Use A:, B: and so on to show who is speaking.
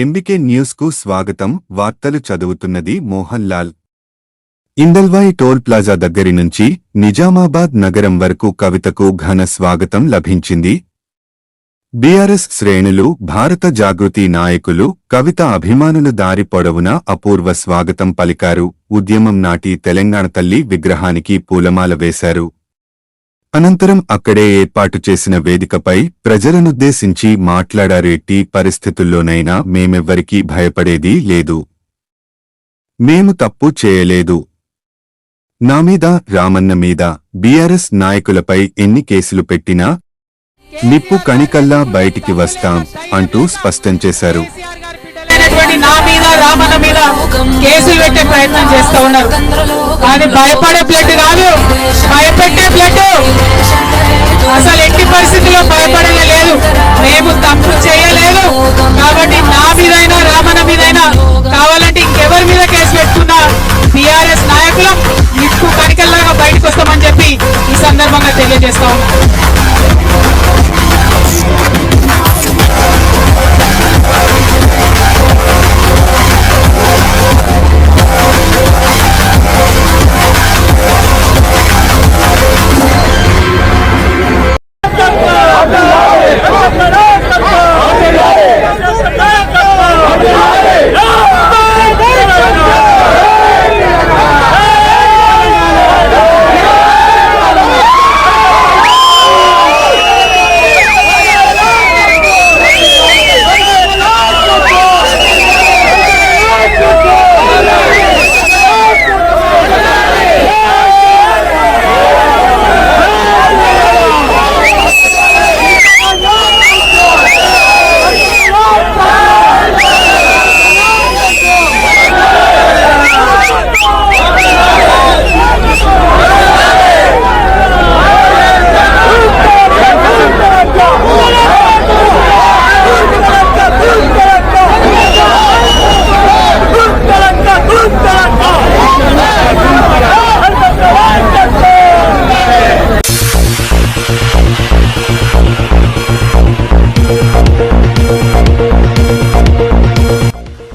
A: MBK న్యూస్కు స్వాగతం. వార్తలు చదువుతున్నది మోహన్ లాల్. ఇందల్వాయి టోల్ ప్లాజా దగ్గరి నుంచి నిజామాబాద్ నగరం వరకు కవితకు ఘన స్వాగతం లభించింది. బీఆర్ఎస్ శ్రేణులు భారత జాగృతి నాయకులు కవిత అభిమానులు దారి పొడవునా అపూర్వ స్వాగతం పలికారు. ఉద్యమం నాటి తెలంగాణ తల్లి విగ్రహానికి పూలమాల వేశారు. అనంతరం అక్కడే ఏర్పాటు చేసిన వేదికపై ప్రజలనుద్దేశించి మాట్లాడారు ఎట్టి పరిస్థితుల్లోనైనా మేమెవ్వరికీ భయపడేది లేదు. మేము తప్పు చేయలేదు. నా మీద రామన్న మీద బీఆర్ఎస్ నాయకులపై ఎన్ని కేసులు పెట్టినా నిప్పు కణికల్లా బయటికి వస్తాం అంటూ స్పష్టం చేశారు.
B: నా మీద రామన్న మీద కేసులు పెట్టే ప్రయత్నం చేస్తూ ఉన్నారు. భయపడే ప్లేట్ కాదు I take it this song.